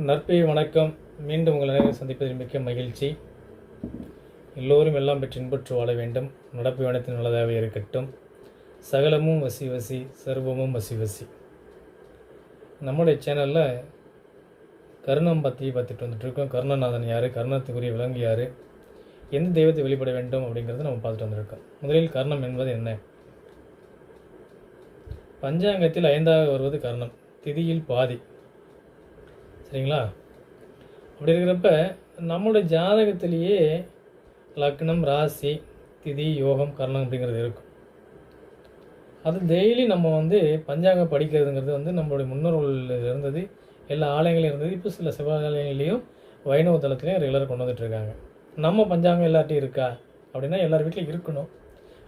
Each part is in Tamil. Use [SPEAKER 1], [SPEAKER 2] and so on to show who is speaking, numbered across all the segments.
[SPEAKER 1] நற்பே வணக்கம். மீண்டும் உங்களை அனைவரும் சந்திப்பதில் மிக்க மகிழ்ச்சி. எல்லோரும் எல்லாம் பெற்று இன்பற்று வாழ வேண்டும். நடப்பு வனத்தின் நல்லதாகவே இருக்கட்டும். சகலமும் வசி வசி சர்வமும் வசி வசி. நம்முடைய சேனலில் கருணம் பற்றி பார்த்துட்டு வந்துட்டு இருக்கோம். கருணநாதன் யார்? கருணத்துக்குரிய விலங்கு யார்? எந்த தெய்வத்தை வெளிப்பட வேண்டும் அப்படிங்கிறத நம்ம பார்த்துட்டு வந்திருக்கோம். முதலில் கர்ணம் என்பது என்ன? பஞ்சாங்கத்தில் ஐந்தாக வருவது கர்ணம். திதியில் பாதி. சரிங்களா? அப்படி இருக்கிறப்ப நம்மளுடைய ஜாதகத்திலேயே லக்னம் ராசி திதி யோகம் கர்ணம் அப்படிங்கிறது இருக்கும். அது டெய்லி நம்ம வந்து பஞ்சாங்கம் படிக்கிறதுங்கிறது வந்து நம்மளுடைய முன்னோர்கள் இருந்தது எல்லா ஆலயங்களும் இருந்தது. இப்போ சில சிவாலயங்களையும் வைணவ தளத்துலையும் ரெகுலராக கொண்டு வந்துட்டுருக்காங்க நம்ம பஞ்சாங்கம் எல்லார்ட்டையும் இருக்கா? அப்படின்னா எல்லார் வீட்லையும் இருக்கணும்.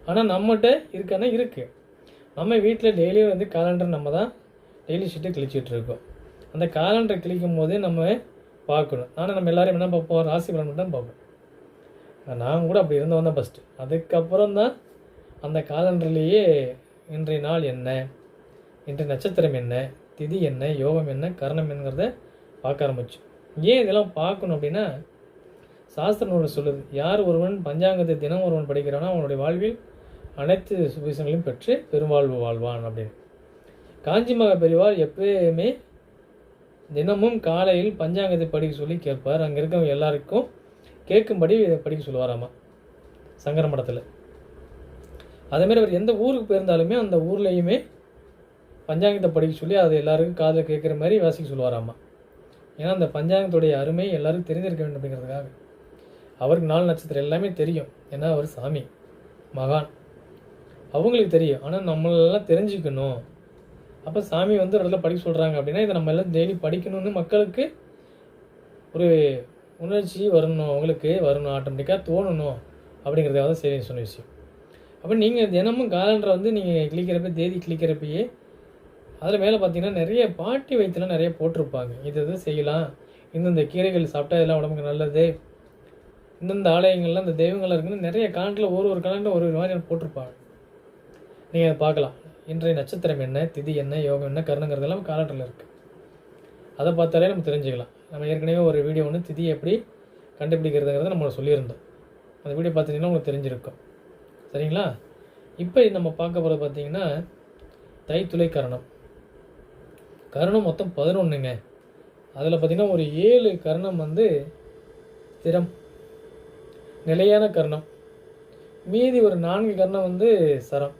[SPEAKER 1] ஆனால் நம்மகிட்ட இருக்கான்னா இருக்குது நம்ம வீட்டில் டெய்லியும் வந்து கேலண்டர் நம்ம தான் டெய்லி ஷீட்டை கிழிச்சிட்ருக்கோம் அந்த காலண்டரை கிளிக்கும் போதே நம்ம பார்க்கணும். ஆனால் நம்ம எல்லோரும் என்ன பார்ப்போம்? ராசி பலன் மட்டும் தான் பார்ப்போம். நான் கூட அப்படி இருந்தவன் தான் ஃபஸ்ட்டு அதுக்கப்புறம் தான் அந்த காலண்டர்லேயே இன்றைய நாள் என்ன? இன்றைய நட்சத்திரம் என்ன? திதி என்ன? யோகம் என்ன? கரணம் என்னங்கிறத பார்க்க ஆரம்பித்தோம் ஏன் இதெல்லாம் பார்க்கணும் அப்படின்னா சாஸ்திர நூல் சொல்லுது யார் ஒருவன் பஞ்சாங்கத்தை தினம் ஒருவன் படிக்கிறானோ அவனுடைய வாழ்வில் அனைத்து சுபிசங்களையும் பெற்று பெருவாழ்வு வாழ்வான் அப்படின்னு. காஞ்சி மகா பெரிவார் எப்பயுமே தினமும் காலையில் பஞ்சாங்கத்தை படிக்க சொல்லி கேட்பார். அங்கே இருக்கவங்க எல்லாருக்கும் கேட்கும்படி படிக்க சொல்லுவாராமா? சங்கர மடத்தில். அதேமாரி அவர் எந்த ஊருக்கு போயிருந்தாலுமே அந்த ஊர்லேயுமே பஞ்சாங்கத்தை படிக்க சொல்லி அதை எல்லாருக்கும் காதில் கேட்குற மாதிரி வாசிக்க சொல்லுவாராமா? ஏன்னா அந்த பஞ்சாங்கத்துடைய அருமை எல்லாருக்கும் தெரிஞ்சிருக்க வேண்டும் அப்படிங்கிறதுக்காக. அவருக்கு நாலு நட்சத்திரம் எல்லாமே தெரியும். ஏன்னா அவர் சாமி மகான். அவங்களுக்கு தெரியும். ஆனால் நம்மளெல்லாம் தெரிஞ்சுக்கணும். அப்போ சாமி வந்து ஒரு இடத்துல படிக்க சொல்கிறாங்க அப்படின்னா இதை நம்ம எல்லாம் டெய்லி படிக்கணும்னு மக்களுக்கு ஒரு உணர்ச்சி வரணும் அவங்களுக்கு வரணும் ஆட்டோமேட்டிக்காக தோணணும் அப்படிங்கிறத தான் சரி சொன்ன விஷயம். அப்போ நீங்கள் தினமும் காலண்டரை வந்து நீங்கள் கிளிக்கிறப்ப தேதி கிளிக்கிறப்பயே அதில் மேலே பார்த்தீங்கன்னா நிறைய பாட்டி வைத்தியெலாம் நிறைய போட்டிருப்பாங்க. இது இது செய்யலாம்? இந்தந்த கீரைகள் சாப்பிட்டா இதெல்லாம் உடம்புக்கு நல்லது? இந்தந்த ஆலயங்கள்லாம் இந்த தெய்வங்கள்லாம் இருக்குன்னு நிறைய காலண்டில் ஒரு ஒரு காலண்டில் ஒரு ஒரு மாதிரி போட்டிருப்பாங்க. நீங்கள் அதை பார்க்கலாம். இன்றைய நட்சத்திரம் என்ன திதி என்ன யோகம் என்ன கருணுங்கிறதெல்லாம் காலண்டரில் இருக்குது அதை பார்த்தாலே நம்ம தெரிஞ்சுக்கலாம். நம்ம ஏற்கனவே ஒரு வீடியோ ஒன்று திதி எப்படி கண்டுபிடிக்கிறதுங்கிறத நம்ம சொல்லியிருந்தோம். அந்த வீடியோ பார்த்தீங்கன்னா உங்களுக்கு தெரிஞ்சிருக்கும். சரிங்களா? இப்போ நம்ம பார்க்க போகிறது பார்த்தீங்கன்னா தைத்துளை கரணம். கரணம் மொத்தம் பதினொன்றுங்க அதில் பார்த்திங்கன்னா ஒரு ஏழு கரணம் வந்து திறம் நிலையான கர்ணம். மீதி ஒரு நான்கு கர்ணம் வந்து சரம்.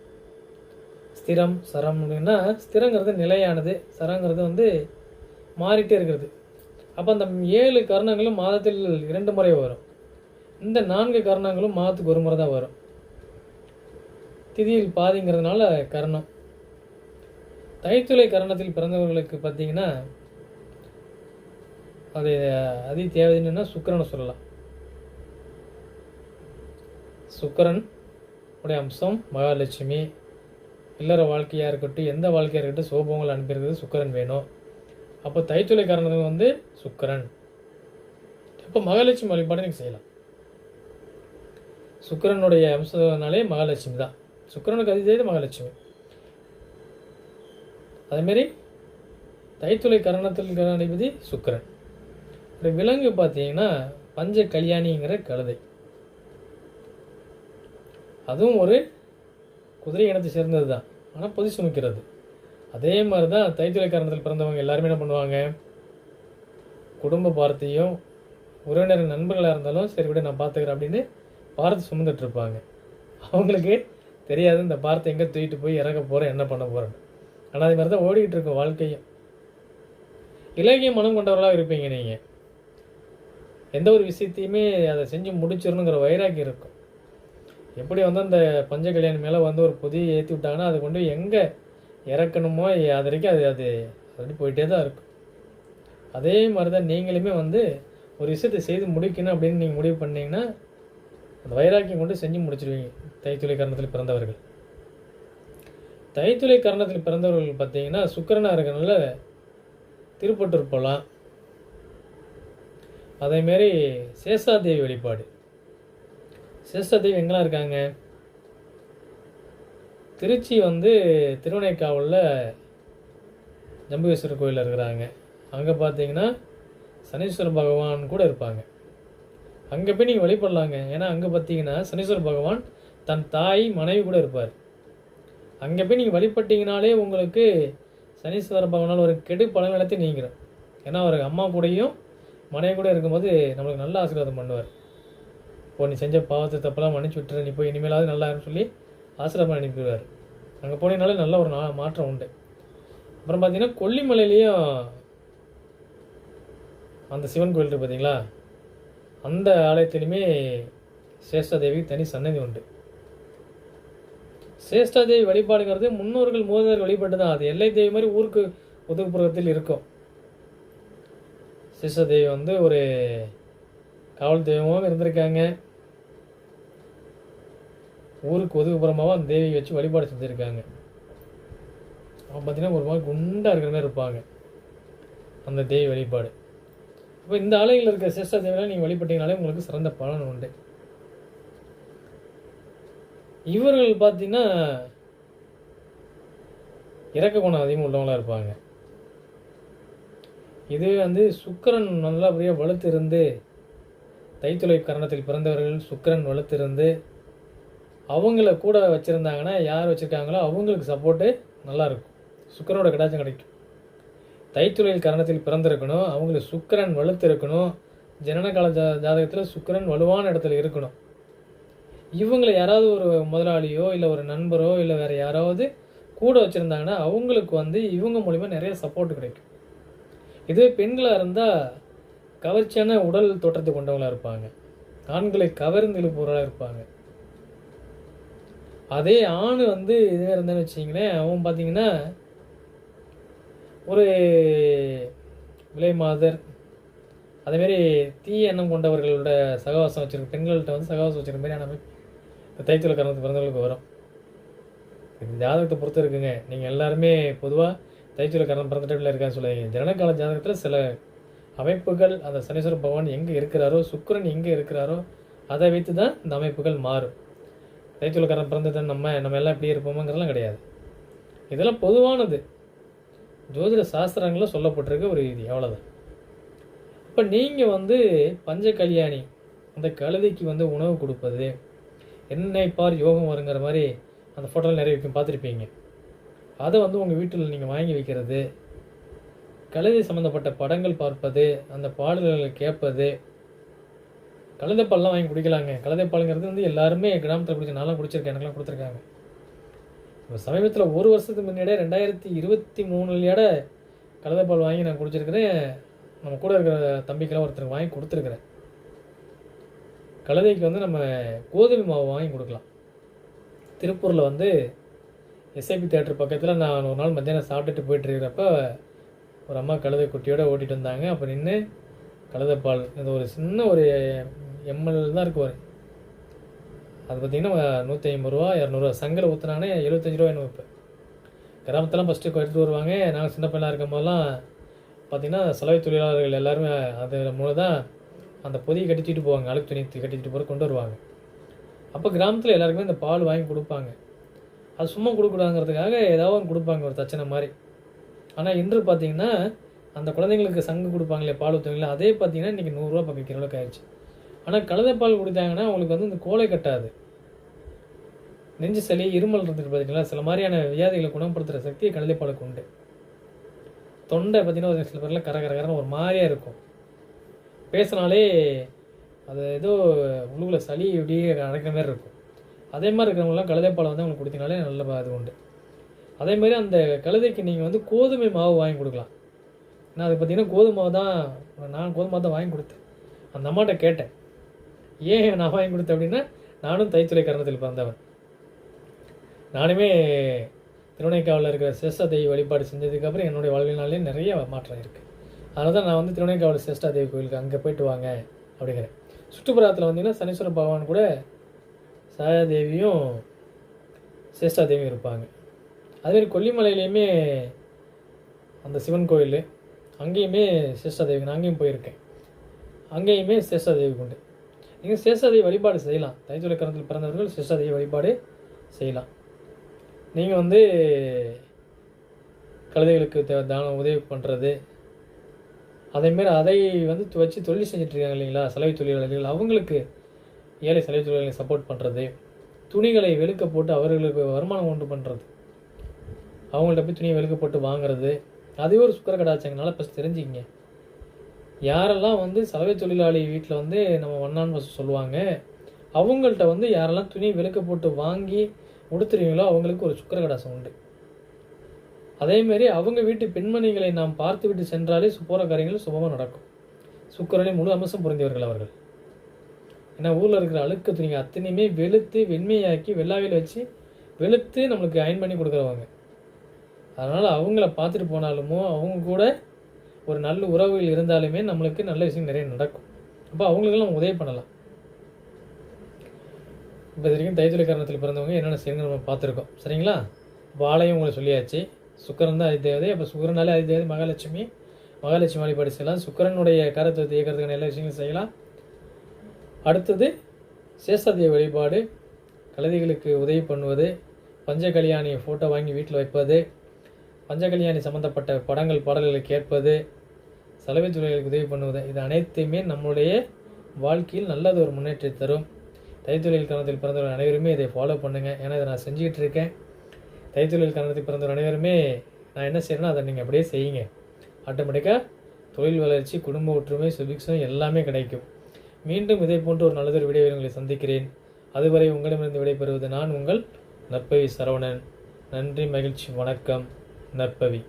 [SPEAKER 1] ஸ்திரம் சரம் அப்படின்னா ஸ்திரங்கிறது நிலையானது சரங்கிறது வந்து மாறிட்டே இருக்கிறது. அப்போ அந்த ஏழு கர்ணங்களும் மாதத்தில் இரண்டு முறை வரும். இந்த நான்கு கர்ணங்களும் மாதத்துக்கு ஒரு முறை தான் வரும். திதியில் பாதிங்கிறதுனால கர்ணம். தைத்துளை கரணத்தில் பிறந்தவர்களுக்கு பார்த்தீங்கன்னா அது அதி தேவைன்னா சுக்கரனை சொல்லலாம். சுக்கரன் உடைய அம்சம் மகாலட்சுமி இல்லற வாழ்க்கையாக இருக்கட்டும் எந்த வாழ்க்கையாக இருக்கட்டும் சோபங்கள் அனுப்பியிருக்கிறது சுக்கிரன் வேணும். அப்போ தைத்துளை காரணங்கள் வந்து சுக்கிரன். அப்போ மகாலட்சுமி வழிபாடு நீங்கள் செய்யலாம். சுக்கிரனுடைய அம்சனாலே மகாலட்சுமி தான். சுக்கிரனுக்கு அதிதேது மகாலட்சுமி. அதேமாரி தைத்துளை கரணத்தில் அதிபதி சுக்கிரன். விலங்கு பார்த்தீங்கன்னா பஞ்ச கல்யாணிங்கிற கழுதை. அதுவும் ஒரு குதிரை இனத்தை சேர்ந்தது தான். ஆனால் பொதி சுமக்கிறது அதே மாதிரி தான் தைத்துறை காரணத்தில் பிறந்தவங்க எல்லாருமே என்ன பண்ணுவாங்க? குடும்ப பாரத்தையும் உறவினர் நண்பர்களாக இருந்தாலும் சரி விட நான் பார்த்துக்கிறேன் அப்படின்னு பாரத்தை சுமந்துட்டு இருப்பாங்க. அவங்களுக்கு தெரியாது இந்த பாரத்தை எங்கே தூக்கிட்டு போய் இறங்க போகிறேன் என்ன பண்ண போகிறேன்னு ஆனால் அதே மாதிரி தான் ஓடிக்கிட்டு இருக்கும் வாழ்க்கையும். இலகிய மனம் கொண்டவர்களாக இருப்பீங்க நீங்கள் எந்த ஒரு விஷயத்தையுமே அதை செஞ்சு முடிச்சிடணுங்கிற வைராக்கியம் இருக்கும். எப்படி வந்து அந்த பஞ்ச கல்யாணி மேலே வந்து ஒரு பொதியை ஏற்றி விட்டாங்கன்னா அது கொண்டு எங்கே இறக்கணுமோ அது வரைக்கும் அது அது அப்படி போயிட்டே தான் இருக்கும். அதே மாதிரி தான் நீங்களுமே வந்து ஒரு விஷயத்தை செய்து முடிக்கணும் அப்படின்னு நீங்கள் முடிவு பண்ணிங்கன்னா அந்த வைராக்கியம் கொண்டு செஞ்சு முடிச்சிருவீங்க தைத்துளை கரணத்தில் பிறந்தவர்கள். தைத்துளை கரணத்தில் பிறந்தவர்கள் பார்த்தீங்கன்னா சுக்கரனாக இருக்கனால திருப்பட்டூர் போகலாம். அதேமாரி சேஷாதேவி வழிபாடு. சேஷாதேவி எங்கெல்லாம் இருக்காங்க? திருச்சி வந்து திருவனைக்காவலில் ஜம்புகேஸ்வரர் கோயிலில் இருக்கிறாங்க. அங்கே பார்த்தீங்கன்னா சனீஸ்வர பகவான் கூட இருப்பாங்க. அங்கே போய் நீங்கள் வழிபடலாங்க. ஏன்னா அங்கே பார்த்தீங்கன்னா சனீஸ்வர பகவான் தன் தாய் மனைவி கூட இருப்பார். அங்கே போய் நீங்கள் வழிபட்டீங்கனாலே உங்களுக்கு சனீஸ்வர பகவானால் ஒரு கெடு பலன் எல்லாத்தையும் நீங்கிறோம் ஏன்னா அவர் அம்மா கூடயும் மனைவி கூட இருக்கும்போது நம்மளுக்கு நல்ல ஆசீர்வாதம் பண்ணுவார். இப்போ நீ செஞ்ச பாவத்தை தப்பெல்லாம் மன்னிச்சு விட்டுரு நீ போய் இனிமேலாவது நல்லா சொல்லி ஆசிரமம் அனுப்பிடுவார். அங்கே போனீங்கனாலே நல்ல ஒரு நா மாற்றம் உண்டு. அப்புறம் பார்த்தீங்கன்னா கொல்லிமலையிலையும் அந்த சிவன் கோயில் பார்த்தீங்களா அந்த ஆலயத்திலையுமே சேஷ்டாதேவி தனி சன்னதி உண்டு. சேஷ்டாதேவி வழிபாடுங்கிறது முன்னோர்கள் மூதர் வழிபாடு தான். அது எல்லை தேவி மாதிரி ஊருக்கு ஒதுக்குப்புறத்தில் இருக்கும். சேஷ்டாதேவி வந்து ஒரு காவல் தெய்வமாகவும் இருந்திருக்காங்க. ஊருக்கு ஒதுக்குப்புறமாக அந்த தேவியை வச்சு வழிபாடு செஞ்சுருக்காங்க. அவன் பார்த்தீங்கன்னா ஒரு மாதிரி குண்டாக இருக்கிற மாதிரி இருப்பாங்க. அந்த தேவி வழிபாடு. இப்போ இந்த ஆலயங்களில் இருக்க சிரஷ்ட தேவியெல்லாம் நீங்கள் வழிபட்டீங்கனாலே உங்களுக்கு சிறந்த பலன் உண்டு. இவர்கள் பார்த்தீங்கன்னா இறக்க குணம் அதிகம் உள்ளவங்களாக இருப்பாங்க. இதுவே வந்து சுக்கிரன் நல்லபடியாக வலுத்து இருந்து தைத்துளை கரணத்தில் பிறந்தவர்கள் சுக்கிரன் வலுத்திருந்து அவங்கள கூட வச்சுருந்தாங்கன்னா யார் வச்சுருக்காங்களோ அவங்களுக்கு சப்போர்ட்டு நல்லாயிருக்கும். சுக்கரனோட சுக்கிரனோட கடாச்சம் கிடைக்கும். தைத்துறையில் கரணத்தில் பிறந்திருக்கணும். அவங்களுக்கு சுக்கரன் வலுத்து இருக்கணும் ஜனன கால ஜா ஜாதகத்தில் சுக்கிரன் வலுவான இடத்துல இருக்கணும். இவங்களை யாராவது ஒரு முதலாளியோ இல்லை ஒரு நண்பரோ இல்லை வேறு யாராவது கூட வச்சுருந்தாங்கன்னா அவங்களுக்கு வந்து இவங்க மூலிமா நிறைய சப்போர்ட் கிடைக்கும். இதுவே பெண்களாக இருந்தால் கவர்ச்சியான உடல் தோற்றத்தை கொண்டவங்களாக இருப்பாங்க. ஆண்களை கவர்ந்து இழுப்பவர்களாக இருப்பாங்க. அதே ஆண் வந்து இதுவே இருந்தான்னு வச்சிங்களேன் அவன் பார்த்தீங்கன்னா ஒரு விலை மாதர். அதேமாரி தீய எண்ணம் கொண்டவர்களோட சகவாசம் வச்சுருக்க பெண்கள்கிட்ட வந்து சகவாசம் வச்சுருக்க மாதிரி அமைப்பு இந்த தைத்துல கரணத்து பிறந்தவங்களுக்கு வரும். இந்த ஜாதகத்தை பொறுத்து இருக்குங்க. நீங்கள் எல்லாருமே பொதுவாக தைத்துல கரணம் பிறந்த டைமில் இருக்கான்னு சொல்லுவீங்க. ஜனகால ஜாதகத்தில் சில அமைப்புகள் அந்த சனீஸ்வர பகவான் எங்கே இருக்கிறாரோ சுக்கரன் எங்கே இருக்கிறாரோ அதை வைத்து தான் இந்த அமைப்புகள் மாறும். தைத்துல கரணம் பிறந்தது நம்ம நம்ம எல்லாம் இப்படி இருப்போமாங்கிறதெல்லாம் கிடையாது. இதெல்லாம் பொதுவானது. ஜோதிட சாஸ்திரங்களில் சொல்லப்பட்டிருக்க ஒரு இது அவ்வளோதான் இப்போ நீங்கள் வந்து பஞ்ச கல்யாணி அந்த கழுதைக்கு வந்து உணவு கொடுப்பது என்னை பார் யோகம் வருங்கிற மாதிரி அந்த ஃபோட்டோவில் நிறைய வைக்கும் பார்த்துருப்பீங்க. அதை வந்து உங்கள் வீட்டில் நீங்கள் வாங்கி வைக்கிறது கழுதை சம்மந்தப்பட்ட படங்கள் பார்ப்பது அந்த பாடல்களை கேட்பது கழுதைப்பால்லாம் வாங்கி குடிக்கலாங்க. கழுதைப்பாலுங்கிறது வந்து எல்லாருமே கிராமத்தில் குடிச்சு நான்லாம் குடிச்சிருக்கேன். எனக்குலாம் கொடுத்துருக்காங்க. இப்போ சமீபத்தில் ஒரு வருஷத்துக்கு முன்னாடியே ரெண்டாயிரத்தி இருபத்தி மூணுலையாட கழுதைப்பால் வாங்கி நான் குடிச்சிருக்கிறேன். நம்ம கூட இருக்கிற தம்பிக்கெல்லாம் ஒருத்தருக்கு வாங்கி கொடுத்துருக்குறேன். கழுதைக்கு வந்து நம்ம கோதுமை மாவு வாங்கி கொடுக்கலாம். திருப்பூரில் வந்து எஸ்ஐபி தேட்டர் பக்கத்தில் நான் ஒரு நாள் மத்தியானம் சாப்பிட்டுட்டு போயிட்டு இருக்கிறப்ப ஒரு அம்மா கழுதை குட்டியோடு ஓட்டிகிட்டு வந்தாங்க. அப்போ நின்று கழுதைப்பால் இது ஒரு சின்ன ஒரு எம்எல் தான் இருக்குவார். ஒரு அது பார்த்தீங்கன்னா நூற்றி ஐம்பது ரூபா இரநூறுவா சங்கில் ஊற்றுனானே எழுபத்தஞ்சு ரூபா என்ன இப்போ. கிராமத்தெல்லாம் ஃபஸ்ட்டு எடுத்துகிட்டு வருவாங்க. நாங்கள் சின்ன பையனாக இருக்கும் போதெல்லாம் பார்த்தீங்கன்னா சலவை தொழிலாளர்கள் எல்லாருமே அது மூலம் தான் அந்த பொதியை கட்டிச்சிட்டு போவாங்க. அழுக்கு துணி கட்டிச்சிட்டு போகிற கொண்டு வருவாங்க. அப்போ கிராமத்தில் எல்லாருக்குமே இந்த பால் வாங்கி கொடுப்பாங்க. அது சும்மா கொடுக்கூடாங்கிறதுக்காக ஏதாவது ஒன்று கொடுப்பாங்க ஒரு தச்சனை மாதிரி. ஆனால் இன்று பார்த்தீங்கன்னா அந்த குழந்தைங்களுக்கு சங்கு கொடுப்பாங்களே பால் ஊற்றுவீங்களா அதே பார்த்தீங்கன்னா இன்றைக்கி நூறுரூவா இப்போ விற்கிற அளவுக்கு ஆயிடுச்சு. ஆனால் கழுதை பால் கொடுத்தாங்கன்னா அவங்களுக்கு வந்து இந்த கோலை கட்டாது. நெஞ்சு சளி இருமல் இருந்துட்டு பார்த்தீங்களா சில மாதிரியான வியாதிகளை குணப்படுத்துகிற சக்தி கழுதை பாலுக்கு உண்டு. தொண்டை பார்த்தீங்கன்னா ஒரு சில பேர்லாம் கரகரகரம் ஒரு மாதிரியாக இருக்கும். பேசினாலே அது ஏதோ உள்ளுக்குள்ள சளி இப்படியே அடைக்கிற மாதிரி இருக்கும். அதே மாதிரி இருக்கிறவங்களாம் கழுதைப்பாலை வந்து அவங்களுக்கு கொடுத்தீங்கனாலே நல்ல இது உண்டு. அதே மாதிரி அந்த கழுதைக்கு நீங்கள் வந்து கோதுமை மாவு வாங்கி கொடுக்கலாம். நான் அது பார்த்தீங்கன்னா கோதுமை தான் நான் கோதுமை தான் வாங்கி கொடுத்தேன். அந்த அம்மாட்ட கேட்டேன். ஏன் நான் வாங்கி கொடுத்தேன் அப்படின்னா நானும் தைத்துறை கரணத்தில் பிறந்தவன். நானுமே திருவனைக்காவில் இருக்கிற சேஷ்டா தேவி வழிபாடு செஞ்சதுக்கப்புறம் என்னுடைய வாழ்வினாலே நிறைய மாற்றம் இருக்குது அதனால தான் நான் வந்து திருவனைக்காவில் சேஷ்டா தேவி கோயிலுக்கு அங்கே போயிட்டு வாங்க அப்படிங்கிறேன். சுற்றுப்புறத்தில் வந்தீங்கன்னா சனீஸ்வர பகவான் கூட சாயாதேவியும் சேஷ்டா தேவியும் இருப்பாங்க. அதுமாரி கொல்லிமலையிலையுமே அந்த சிவன் கோயில் அங்கேயுமே சேஷ்டா தேவி நான் அங்கேயும் போயிருக்கேன். அங்கேயுமே சேஷ்டா தேவி உண்டு நீங்கள் சேஷ்டா வழிபாடு செய்யலாம். தைத்துறை கரத்தில் பிறந்தவர்கள் சேஷ்டா வழிபாடு செய்யலாம். நீங்கள் வந்து கழுதைகளுக்கு தேவை தானம் உதவி பண்ணுறது அதேமாரி அதை வந்து து- வச்சு தொழில் செஞ்சிட்ருக்காங்க இல்லைங்களா? சலவை தொழிலாளர்கள் அவங்களுக்கு ஏழை சலவை தொழிலாளர்களை சப்போர்ட் பண்ணுறது துணிகளை வெளுக்க போட்டு அவர்களுக்கு வருமானம் உண்டு பண்ணுறது அவங்கள்ட்ட போய் துணியை வெளுக்க போட்டு வாங்குறது. அதுவே ஒரு சுக்கர கடாச்சங்கனால ஃபஸ்ட் தெரிஞ்சுக்கிங்க. யாரெல்லாம் வந்து சலவை தொழிலாளி வீட்டில் வந்து நம்ம மண்ணான் பசு சொல்லுவாங்க அவங்கள்ட்ட வந்து யாரெல்லாம் துணி விளக்க போட்டு வாங்கி உடுத்துறீங்களோ அவங்களுக்கு ஒரு சுக்கர கடாசம் உண்டு. அதேமாரி அவங்க வீட்டு பெண்மணிகளை நாம் பார்த்து விட்டு சென்றாலே சுப்போர காரியங்கள் சுபமாக நடக்கும். சுக்கரனை முழு அம்சம் புரிந்தவர்கள் அவர்கள். ஏன்னா ஊரில் இருக்கிற அழுக்கு துணிங்க அத்தனையுமே வெளுத்து வெண்மையாக்கி வெள்ளாவையில் வச்சு வெளுத்து நம்மளுக்கு அயன் பண்ணி கொடுக்குறவங்க. அதனால் அவங்கள பார்த்துட்டு போனாலுமோ அவங்க கூட ஒரு நல்ல உறவுகள் இருந்தாலுமே நம்மளுக்கு நல்ல விஷயம் நிறைய நடக்கும். அப்போ அவங்களுக்கெல்லாம் நம்ம உதவி பண்ணலாம். இப்போ வரைக்கும் தைத்துளை காரணத்தில் பிறந்தவங்க என்னென்ன செய்யணுங்க நம்ம பார்த்துருக்கோம். சரிங்களா? வாழையும் உங்களை உங்களுக்கு சொல்லியாச்சு. சுக்கரன் தான் அதிதேவதை. அப்போ சுக்கரனாலே அதிதேவதை மகாலட்சுமி. மகாலட்சுமி வழிபாடு செய்யலாம். சுக்கரனுடைய கரத்துவத்தை இயக்கிறதுக்கான எல்லா விஷயங்களும் செய்யலாம். அடுத்தது சேஷாதேவ வழிபாடு. கழுதைகளுக்கு உதவி பண்ணுவது. பஞ்ச கல்யாணியை ஃபோட்டோ வாங்கி வீட்டில் வைப்பது. பஞ்சகல்யாணி சம்மந்தப்பட்ட படங்கள் பாடல்களை கேட்பது சலவை தொழில்களுக்கு உதவி பண்ணுவது இது அனைத்துமே நம்முடைய வாழ்க்கையில் நல்லது ஒரு முன்னேற்றத்தை தரும். தைத்தொழில் கரணத்தில் பிறந்தவர்கள் அனைவருமே இதை ஃபாலோ பண்ணுங்கள் ஏன்னா இதை நான் செஞ்சுக்கிட்டு இருக்கேன். தைத்தொழில் கரணத்தில் பிறந்தவர் அனைவருமே நான் என்ன செய்கிறேன்னா அதை நீங்கள் அப்படியே செய்யுங்க. ஆட்டோமேட்டிக்காக தொழில் வளர்ச்சி குடும்ப ஒற்றுமை சுபிக்ஷம் எல்லாமே கிடைக்கும். மீண்டும் இதே போன்ற ஒரு நல்லதொரு வீடியோவில் உங்களை சந்திக்கிறேன். அதுவரை உங்களிடமிருந்து விடைபெறுவது நான் உங்கள் நற்பவி சரவணன். நன்றி மகிழ்ச்சி வணக்கம். நற்பவி.